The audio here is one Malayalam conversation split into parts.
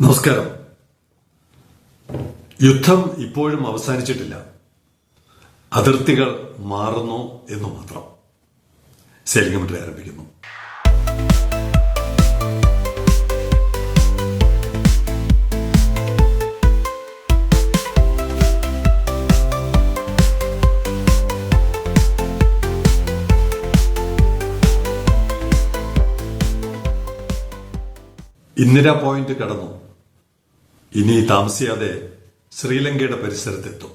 നമസ്കാരം. യുദ്ധം ഇപ്പോഴും അവസാനിച്ചിട്ടില്ല. അതിർത്തികൾ മാറുന്നു എന്ന് മാത്രം സെലിംഗമിറ്റി ആരംഭിക്കുന്നു. ഇന്ദിര പോയിന്റ് കടന്നു. ഇനി താമസിയാതെ ശ്രീലങ്കയുടെ പരിസരത്തെത്തും.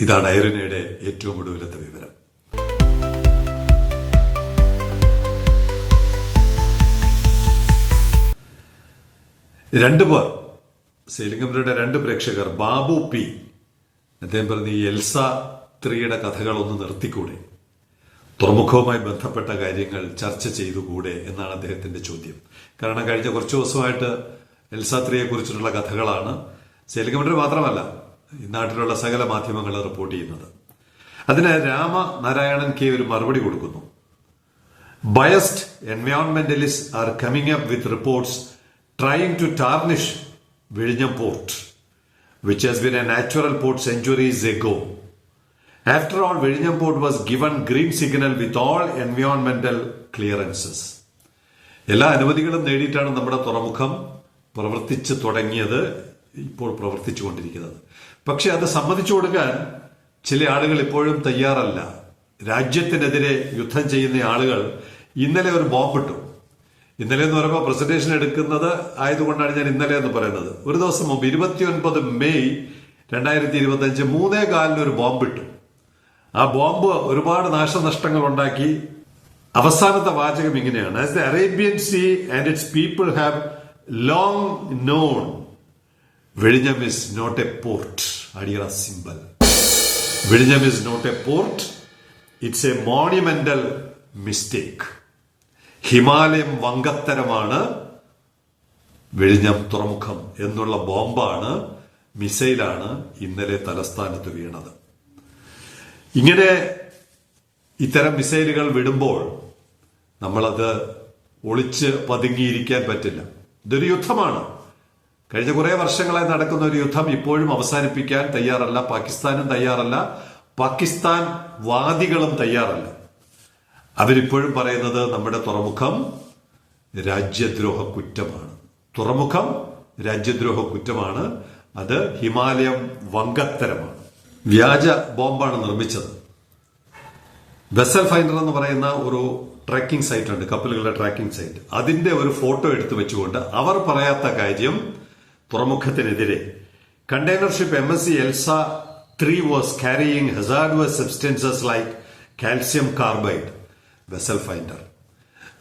ഇതാണ് ഐറിനയുടെ ഏറ്റവും ഒടുവിലത്തെ വിവരം. രണ്ടു പേർ ശ്രീലങ്കയുടെ രണ്ട് പ്രേക്ഷകർ ബാബു പി. അദ്ദേഹം പറഞ്ഞ ഈ എൽസ ത്രീയുടെ കഥകളൊന്ന് നിർത്തിക്കൂടെ? തുറമുഖവുമായി ബന്ധപ്പെട്ട കാര്യങ്ങൾ ചർച്ച ചെയ്തുകൂടെ എന്നാണ് അദ്ദേഹത്തിന്റെ ചോദ്യം. കാരണം കഴിഞ്ഞ കുറച്ചു ദിവസമായിട്ട് എൽസാത്രിയെ കുറിച്ചിട്ടുള്ള കഥകളാണ്. സെലിഗമൻഡർ മാത്രമല്ല ഈ നാട്ടിലുള്ള സകല മാധ്യമങ്ങൾ റിപ്പോർട്ട് ചെയ്യുന്നത്. അതിന് രാമ നാരായണൻ കെ ഒരു മറുപടി കൊടുക്കുന്നു. Biased environmentalist are coming up with reports trying to tarnish വിഴിഞ്ഞം port which has been a natural port centuries ago after all Vizhinjam port was given green signal with all എൻവയോൺമെന്റൽ clearances എല്ലാ അനുമതികളും നേടിയിട്ടാണ് നമ്മുടെ തുറമുഖം. പ്രവർത്തിച്ചു തുടങ്ങിയത് ഇപ്പോൾ പ്രവർത്തിച്ചു കൊണ്ടിരിക്കുന്നത് പക്ഷെ അത് സമ്മതിച്ചു കൊടുക്കാൻ ചില ആളുകൾ ഇപ്പോഴും തയ്യാറല്ല. രാജ്യത്തിനെതിരെ യുദ്ധം ചെയ്യുന്ന ആളുകൾ ഇന്നലെ ഒരു ബോംബിട്ടു. ഇന്നലെ എന്ന് പറയുമ്പോൾ പ്രസന്റേഷൻ എടുക്കുന്നത് ആയതുകൊണ്ടാണ് ഞാൻ ഇന്നലെ എന്ന് പറയുന്നത്. ഒരു ദിവസം മുമ്പ് ഇരുപത്തിയൊൻപത് മെയ് രണ്ടായിരത്തി ഇരുപത്തി അഞ്ച് മൂന്നേ കാലിന് ഒരു ബോംബിട്ടു. ആ ബോംബ് ഒരുപാട് നാശനഷ്ടങ്ങൾ ഉണ്ടാക്കി. അവസാനത്തെ വാചകം ഇങ്ങനെയാണ്. As the Arabian sea and its people have long known വിഴിഞ്ഞം ഇസ് നോട്ട് എ പോർട്ട് അടിയറ സിമ്പൽ വിഴിഞ്ഞം is not a port it's a monumental mistake Himalayam വങ്കത്തരമാണ് വെളിഞ്ഞം തുറമുഖം എന്നുള്ള ബോംബാണ് മിസൈലാണ് ഇന്നലെ തലസ്ഥാനത്ത് വീണത്. ഇങ്ങനെ ഇത്തരം മിസൈലുകൾ വിടുമ്പോൾ നമ്മളത് ഒളിച്ച് പതുങ്ങിയിരിക്കാൻ പറ്റില്ല. ഇതൊരു യുദ്ധമാണ്. കഴിഞ്ഞ കുറെ വർഷങ്ങളായി നടക്കുന്ന ഒരു യുദ്ധം ഇപ്പോഴും അവസാനിപ്പിക്കാൻ തയ്യാറല്ല. പാകിസ്ഥാനും തയ്യാറല്ല. പാകിസ്ഥാൻ വാദികളും തയ്യാറല്ല. അവരിപ്പോഴും പറയുന്നത് നമ്മുടെ തുറമുഖം രാജ്യദ്രോഹ കുറ്റമാണ്. തുറമുഖം രാജ്യദ്രോഹ കുറ്റമാണ്. അത് ഹിമാലയം വങ്കത്തരമാണ്. വ്യാജ ബോംബാണ് നിർമ്മിച്ചത്. വെസൽ ഫൈൻഡർ എന്ന് പറയുന്ന ഒരു ട്രാക്കിംഗ് സൈറ്റ് ഉണ്ട് കപ്പലുകളുടെ ട്രാക്കിംഗ് സൈറ്റ് അതിന്റെ ഒരു ഫോട്ടോ എടുത്തു വെച്ചുകൊണ്ട് അവർ പറയാത്ത കാര്യം തുറമുഖത്തിനെതിരെ. Container ship M S C Elsa three was carrying hazardous substances like calcium carbide vessel finder.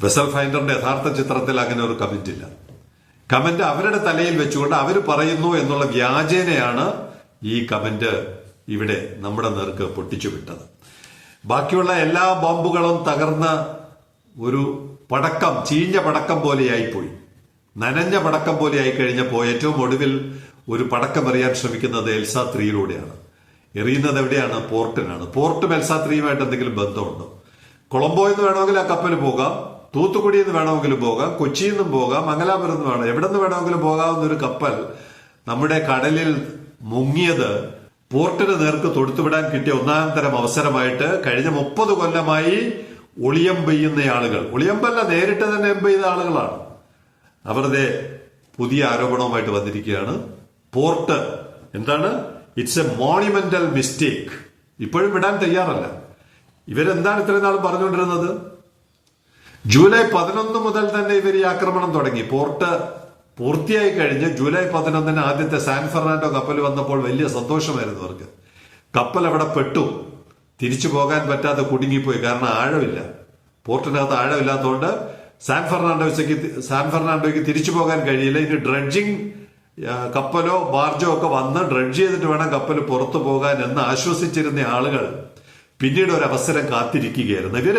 Vessel ഫൈൻഡറിന്റെ യഥാർത്ഥ ചിത്രത്തിൽ അങ്ങനെ ഒരു കമന്റ് ഇല്ല. കമന്റ് അവരുടെ തലയിൽ വെച്ചുകൊണ്ട് അവർ പറയുന്നു എന്നുള്ള വ്യാജേനയാണ് ഈ കമന്റ് ഇവിടെ നമ്മുടെ നേർക്ക് പൊട്ടിച്ചു വിട്ടത്. ബാക്കിയുള്ള എല്ലാ ബോംബുകളും തകർന്ന് ഒരു പടക്കം ചീഞ്ഞ പടക്കം പോലെയായിപ്പോയി. നനഞ്ഞ പടക്കം പോലെയായി കഴിഞ്ഞപ്പോൾ ഏറ്റവും ഒടുവിൽ ഒരു പടക്കം എറിയാൻ ശ്രമിക്കുന്നത് എൽസ ത്രീയിലൂടെയാണ്. എറിയുന്നത് എവിടെയാണ്? പോർട്ടിനാണ്. പോർട്ടും എൽസ ത്രീയുമായിട്ട് എന്തെങ്കിലും ബന്ധമുണ്ടോ? കൊളംബോ എന്ന് വേണമെങ്കിൽ ആ കപ്പൽ പോകാം തൂത്തുക്കുടിയിൽ എന്ന് വേണമെങ്കിലും പോകാം കൊച്ചിയിൽ നിന്നും പോകാം മംഗലാപുരം നിന്ന് വേണം എവിടെ നിന്ന് വേണമെങ്കിലും പോകാവുന്ന ഒരു കപ്പൽ നമ്മുടെ കടലിൽ മുങ്ങിയത് പോർട്ടിന് നേർക്ക് തൊടുത്തുവിടാൻ കിട്ടിയ ഒന്നാം തരം അവസരമായിട്ട് കഴിഞ്ഞ മുപ്പത് കൊല്ലമായി ഒളിയം പെയ്യുന്ന ആളുകൾ. ഒളിയമ്പല്ല നേരിട്ട് തന്നെ എം പെയ്ത ആളുകളാണ്. അവരുടെ പുതിയ ആരോപണവുമായിട്ട് വന്നിരിക്കുകയാണ്. പോർട്ട് എന്താണ്? ഇറ്റ്സ് എ മോണിമെന്റൽ മിസ്റ്റേക്ക് ഇപ്പോഴും വിടാൻ തയ്യാറല്ല. ഇവരെന്താണ് ഇത്രയും നാളും പറഞ്ഞുകൊണ്ടിരുന്നത്? ജൂലൈ പതിനൊന്ന് മുതൽ തന്നെ ഇവർ ഈ ആക്രമണം തുടങ്ങി. പോർട്ട് പൂർത്തിയായി കഴിഞ്ഞ് ജൂലൈ പതിനൊന്നിന് ആദ്യത്തെ സാൻ ഫെർണാൻഡോ കപ്പൽ വന്നപ്പോൾ വലിയ സന്തോഷമായിരുന്നു അവർക്ക്. കപ്പൽ അവിടെ പെട്ടു. തിരിച്ചു പോകാൻ പറ്റാതെ കുടുങ്ങിപ്പോയി. കാരണം ആഴമില്ല. പോർട്ടിനകത്ത് ആഴമില്ലാത്തതുകൊണ്ട് സാൻ ഫെർണാണ്ടോയ്ക്ക് സാൻ ഫെർണാണ്ടോയ്ക്ക് തിരിച്ചു പോകാൻ കഴിയില്ല. ഇനി ഡ്രഡ്ജിങ് കപ്പലോ ബാർജോ ഒക്കെ വന്ന് ഡ്രഡ്ജ് ചെയ്തിട്ട് വേണം കപ്പൽ പുറത്തു പോകാൻ എന്ന് ആശ്വസിച്ചിരുന്ന ആളുകൾ പിന്നീട് ഒരു അവസരം കാത്തിരിക്കുകയായിരുന്നു. ഇവർ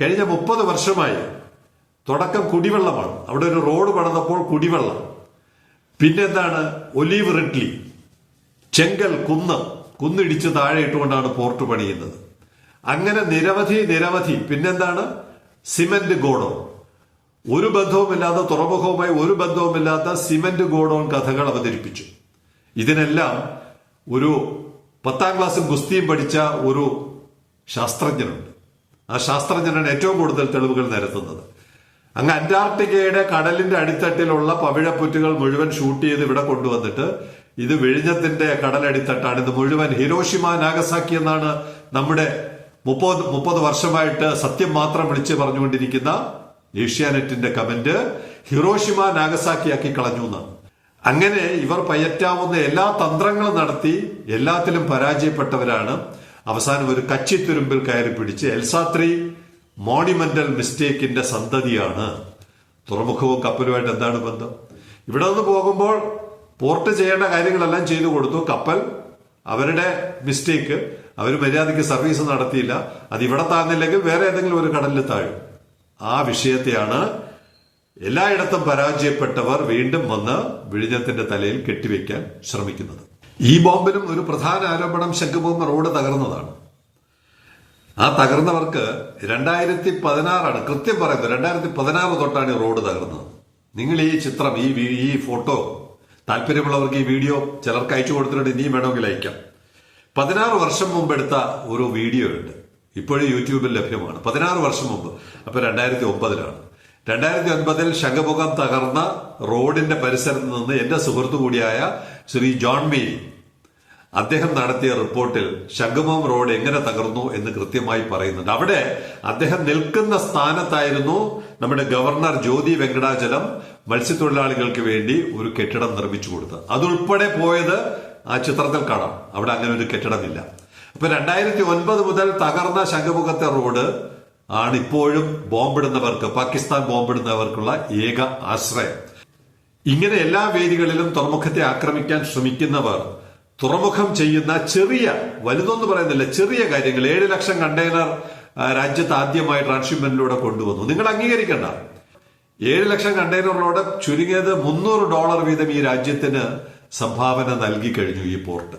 കഴിഞ്ഞ മുപ്പത് വർഷമായി തുടക്കം കുടിവെള്ളമാണ്. അവിടെ ഒരു റോഡ് പണിതപ്പോൾ കുടിവെള്ളം. പിന്നെന്താണ്? Olive Ridley. ചെങ്കൽ കുന്ന്. കുന്നിടിച്ച് താഴെ ഇട്ടുകൊണ്ടാണ് പോർട്ട് പണിയുന്നത്. അങ്ങനെ നിരവധി നിരവധി. പിന്നെന്താണ്? Cement godown. ഒരു ബന്ധവുമില്ലാത്ത തുറമുഖവുമായി ഒരു ബന്ധവുമില്ലാത്ത സിമന്റ് ഗോഡോൺ കഥകൾ അവതരിപ്പിച്ചു. ഇതിനെല്ലാം ഒരു പത്താം ക്ലാസ്സും ഗുസ്തിയും പഠിച്ച ഒരു ശാസ്ത്രജ്ഞനുണ്ട്. ആ ശാസ്ത്രജ്ഞനാണ് ഏറ്റവും കൂടുതൽ തെളിവുകൾ നിരത്തുന്നത്. അങ്ങ് അന്റാർട്ടിക്കയുടെ കടലിന്റെ അടിത്തട്ടിലുള്ള പവിഴപ്പുറ്റുകൾ മുഴുവൻ ഷൂട്ട് ചെയ്ത് ഇവിടെ കൊണ്ടുവന്നിട്ട് ഇത് വിഴിഞ്ഞത്തിന്റെ കടലടിത്തട്ടാണ്. ഇത് മുഴുവൻ ഹിരോഷിമ നാഗസാക്കി എന്നാണ് നമ്മുടെ മുപ്പത് മുപ്പത് വർഷമായിട്ട് സത്യം മാത്രം വിളിച്ച് പറഞ്ഞുകൊണ്ടിരിക്കുന്ന ഏഷ്യാനെറ്റിന്റെ കമന്റ് ഹിറോഷിമ നാഗസാക്കിയാക്കി കളഞ്ഞു എന്നാണ്. അങ്ങനെ ഇവർ പയറ്റാവുന്ന എല്ലാ തന്ത്രങ്ങളും നടത്തി എല്ലാത്തിലും പരാജയപ്പെട്ടവരാണ്. അവസാനം ഒരു കച്ചിത്തുരുമ്പിൽ കയറി പിടിച്ച് എൽസാത്രി മോണിമെന്റൽ മിസ്റ്റേക്കിന്റെ സന്തതിയാണ്. തുറമുഖവും കപ്പലുമായിട്ട് എന്താണ് ബന്ധം? ഇവിടെ നിന്ന് പോകുമ്പോൾ പോർട്ട് ചെയ്യേണ്ട കാര്യങ്ങളെല്ലാം ചെയ്തു കൊടുത്തു. കപ്പൽ അവരുടെ മിസ്റ്റേക്ക് അവർ മര്യാദയ്ക്ക് സർവീസ് നടത്തിയില്ല. അത് ഇവിടെ താഴ്ന്നില്ലെങ്കിൽ വേറെ ഏതെങ്കിലും ഒരു കടലിൽ താഴും. ആ വിഷയത്തെയാണ് എല്ലായിടത്തും പരാജയപ്പെട്ടവർ വീണ്ടും വന്ന് വിഴിഞ്ഞത്തിന്റെ തലയിൽ കെട്ടിവെക്കാൻ ശ്രമിക്കുന്നത്. ഈ ബോംബിനും ഒരു പ്രധാന ആരോപണം ശംഖുബോംബ് റോഡ് തകർന്നതാണ്. ആ തകർന്നവർക്ക് രണ്ടായിരത്തി പതിനാറാണ് കൃത്യം പറയുന്നത് രണ്ടായിരത്തി പതിനാറ് തൊട്ടാണ് ഈ റോഡ് തകർന്നത്. നിങ്ങൾ ഈ ചിത്രം ഈ ഈ ഫോട്ടോ താല്പര്യമുള്ളവർക്ക് ഈ വീഡിയോ ചിലർക്ക് അയച്ചു കൊടുത്തിട്ടുണ്ട് ഇനിയും വേണമെങ്കിൽ അയക്കാം. പതിനാറ് വർഷം മുമ്പ് എടുത്ത ഒരു വീഡിയോ ഉണ്ട്. ഇപ്പോഴും യൂട്യൂബിൽ ലഭ്യമാണ്. പതിനാറ് വർഷം മുമ്പ്. അപ്പൊ രണ്ടായിരത്തി ഒമ്പതിലാണ് രണ്ടായിരത്തി ഒൻപതിൽ ശംഖമുഖം തകർന്ന റോഡിന്റെ പരിസരത്ത് നിന്ന് എന്റെ സുഹൃത്തു കൂടിയായ ശ്രീ ജോൺ മേരി അദ്ദേഹം നടത്തിയ റിപ്പോർട്ടിൽ ശംഖുമം റോഡ് എങ്ങനെ തകർന്നു എന്ന് കൃത്യമായി പറയുന്നുണ്ട്. അവിടെ അദ്ദേഹം നിൽക്കുന്ന സ്ഥാനത്തായിരുന്നു നമ്മുടെ ഗവർണർ ജ്യോതി വെങ്കടാചലം മത്സ്യത്തൊഴിലാളികൾക്ക് വേണ്ടി ഒരു കെട്ടിടം നിർമ്മിച്ചു കൊടുത്തത്. അതുൾപ്പെടെ പോയത് ആ ചിത്രത്തിൽ കാണാം. അവിടെ അങ്ങനെ ഒരു കെട്ടിടമില്ല. അപ്പൊ രണ്ടായിരത്തി ഒൻപത് മുതൽ തകർന്ന ശംഖുമുഖത്തെ റോഡ് ആണ് ഇപ്പോഴും ബോംബിടുന്നവർക്ക് പാകിസ്ഥാൻ ബോംബിടുന്നവർക്കുള്ള ഏക ആശ്രയം. ഇങ്ങനെ എല്ലാ വേദികളിലും തുറമുഖത്തെ ആക്രമിക്കാൻ ശ്രമിക്കുന്നവർ തുറമുഖം ചെയ്യുന്ന ചെറിയ വലുതൊന്നും പറയുന്നില്ല ചെറിയ കാര്യങ്ങൾ. ഏഴ് ലക്ഷം കണ്ടെയ്നർ രാജ്യത്ത് ആദ്യമായി ട്രാൻസ്ഷിപ്മെന്റിലൂടെ കൊണ്ടുവന്നു. നിങ്ങൾ അംഗീകരിക്കണ്ട. ഏഴ് ലക്ഷം കണ്ടെയ്നറിലൂടെ ചുരുങ്ങിയത് മുന്നൂറ് ഡോളർ വീതം ഈ രാജ്യത്തിന് സംഭാവന നൽകി കഴിഞ്ഞു ഈ പോർട്ട്.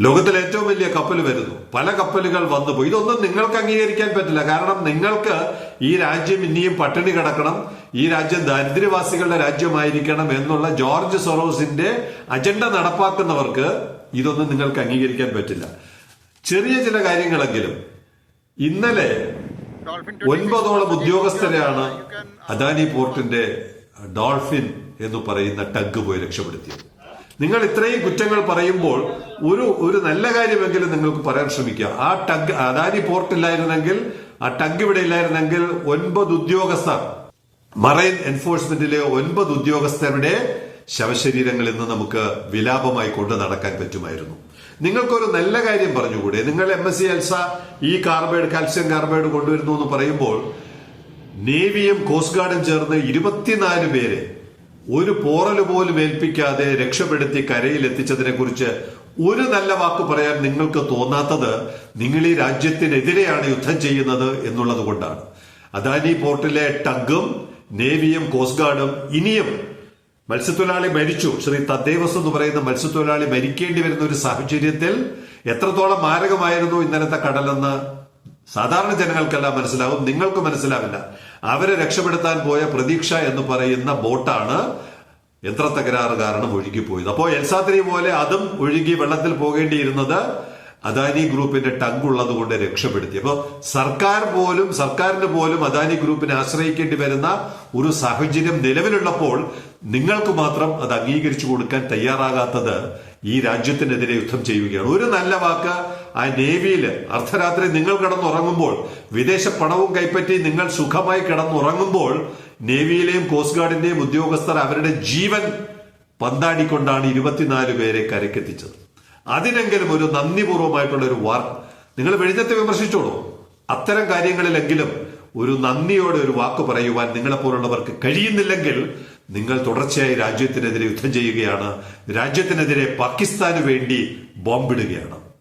ലോകത്തിലെ ഏറ്റവും വലിയ കപ്പൽ വരുന്നു. പല കപ്പലുകൾ വന്നു പോയി ഇതൊന്നും നിങ്ങൾക്ക് അംഗീകരിക്കാൻ പറ്റില്ല. കാരണം നിങ്ങൾക്ക് ഈ രാജ്യം ഇനിയും പട്ടിണി കിടക്കണം. ഈ രാജ്യം ദരിദ്രവാസികളുടെ രാജ്യമായിരിക്കണം എന്നുള്ള ജോർജ് സൊറോസിന്റെ അജണ്ട നടപ്പാക്കുന്നവർക്ക് ഇതൊന്നും നിങ്ങൾക്ക് അംഗീകരിക്കാൻ പറ്റില്ല. ചെറിയ ചില കാര്യങ്ങളെങ്കിലും ഇന്നലെ ഒൻപതോളം ഉദ്യോഗസ്ഥരെയാണ് അദാനി പോർട്ടിന്റെ ഡോൾഫിൻ എന്ന് പറയുന്ന ടഗ് പോയി രക്ഷപ്പെടുത്തിയത്. നിങ്ങൾ ഇത്രയും കുറ്റങ്ങൾ പറയുമ്പോൾ ഒരു ഒരു നല്ല കാര്യമെങ്കിലും നിങ്ങൾക്ക് പറയാൻ ശ്രമിക്കുക. ആ ടഗ് അദാനി പോർട്ടില്ലായിരുന്നെങ്കിൽ ആ ടഗ് ഇവിടെ ഇല്ലായിരുന്നെങ്കിൽ ഒൻപത് ഉദ്യോഗസ്ഥർ മറൈൻ എൻഫോഴ്സ്മെന്റിലെ ഒൻപത് ഉദ്യോഗസ്ഥരുടെ ശവശരീരങ്ങൾ ഇന്ന് നമുക്ക് വിലാപമായി കൊണ്ട് നടക്കാൻ പറ്റുമായിരുന്നു. നിങ്ങൾക്കൊരു നല്ല കാര്യം പറഞ്ഞുകൂടെ? നിങ്ങൾ എം എസ് സി എൽസ ഈ കാർബൈഡ് കാൽസ്യം കാർബൈഡ് കൊണ്ടുവരുന്നു എന്ന് പറയുമ്പോൾ നേവിയും കോസ്റ്റ് ഗാർഡും ചേർന്ന് ഇരുപത്തിനാല് പേരെ ഒരു പോറൽ പോലും ഏൽപ്പിക്കാതെ രക്ഷപ്പെടുത്തി കരയിൽ എത്തിച്ചതിനെ കുറിച്ച് ഒരു നല്ല വാക്ക് പറയാൻ നിങ്ങൾക്ക് തോന്നാത്തത് നിങ്ങൾ ഈ രാജ്യത്തിനെതിരെയാണ് യുദ്ധം ചെയ്യുന്നത് എന്നുള്ളത് കൊണ്ടാണ്. അദാനി പോർട്ടിലെ ടഗും നേവിയും കോസ്റ്റ് ഗാർഡും ഇനിയും മത്സ്യത്തൊഴിലാളി മരിച്ചു. ശ്രീ തദ്ദേവസ് എന്ന് പറയുന്ന മത്സ്യത്തൊഴിലാളി മരിക്കേണ്ടി വരുന്ന ഒരു സാഹചര്യത്തിൽ എത്രത്തോളം മാരകമായിരുന്നു ഇന്നലത്തെ കടലെന്ന് സാധാരണ ജനങ്ങൾക്കെല്ലാം മനസ്സിലാവും. നിങ്ങൾക്ക് മനസ്സിലാവില്ല. അവരെ രക്ഷപ്പെടുത്താൻ പോയ പ്രതീക്ഷ എന്ന് പറയുന്ന ബോട്ടാണ് യന്ത്ര തകരാറ് കാരണം ഒഴുകിപ്പോയത്. അപ്പോൾ എൽസാത്രി പോലെ അതും ഒഴുകി വെള്ളത്തിൽ പോകേണ്ടിയിരുന്നത് അദാനി ഗ്രൂപ്പിന്റെ ടങ്ക് ഉള്ളതുകൊണ്ട് രക്ഷപ്പെടുത്തി. അപ്പോൾ സർക്കാർ പോലും സർക്കാരിന് പോലും അദാനി ഗ്രൂപ്പിനെ ആശ്രയിക്കേണ്ടി വരുന്ന ഒരു സാഹചര്യം നിലവിലുള്ളപ്പോൾ നിങ്ങൾക്ക് മാത്രം അത് അംഗീകരിച്ചു കൊടുക്കാൻ തയ്യാറാകാത്തത് ഈ രാജ്യത്തിനെതിരെ യുദ്ധം ചെയ്യുകയാണ്. ഒരു നല്ല വാക്ക് ആ നേവിയിൽ അർദ്ധരാത്രി നിങ്ങൾ കിടന്നുറങ്ങുമ്പോൾ വിദേശ പണവും കൈപ്പറ്റി നിങ്ങൾ സുഖമായി കിടന്നുറങ്ങുമ്പോൾ നേവിയിലെയും കോസ്റ്റ് ഗാർഡിന്റെയും ഉദ്യോഗസ്ഥർ അവരുടെ ജീവൻ പന്താടിക്കൊണ്ടാണ് ഇരുപത്തിനാല് പേരെ കരക്കെത്തിച്ചത് അതിനെങ്കിലും ഒരു നന്ദിപൂർവമായിട്ടുള്ള ഒരു വാർ നിങ്ങൾ വെളിച്ചത്തെ വിമർശിച്ചോളൂ. അത്തരം കാര്യങ്ങളിലെങ്കിലും ഒരു നന്ദിയോടെ ഒരു വാക്ക് പറയുവാൻ നിങ്ങളെപ്പോലുള്ളവർക്ക് കഴിയുന്നില്ലെങ്കിൽ നിങ്ങൾ തുടർച്ചയായി രാജ്യത്തിനെതിരെ യുദ്ധം ചെയ്യുകയാണ്. രാജ്യത്തിനെതിരെ പാകിസ്ഥാന് വേണ്ടി ബോംബിടുകയാണ്.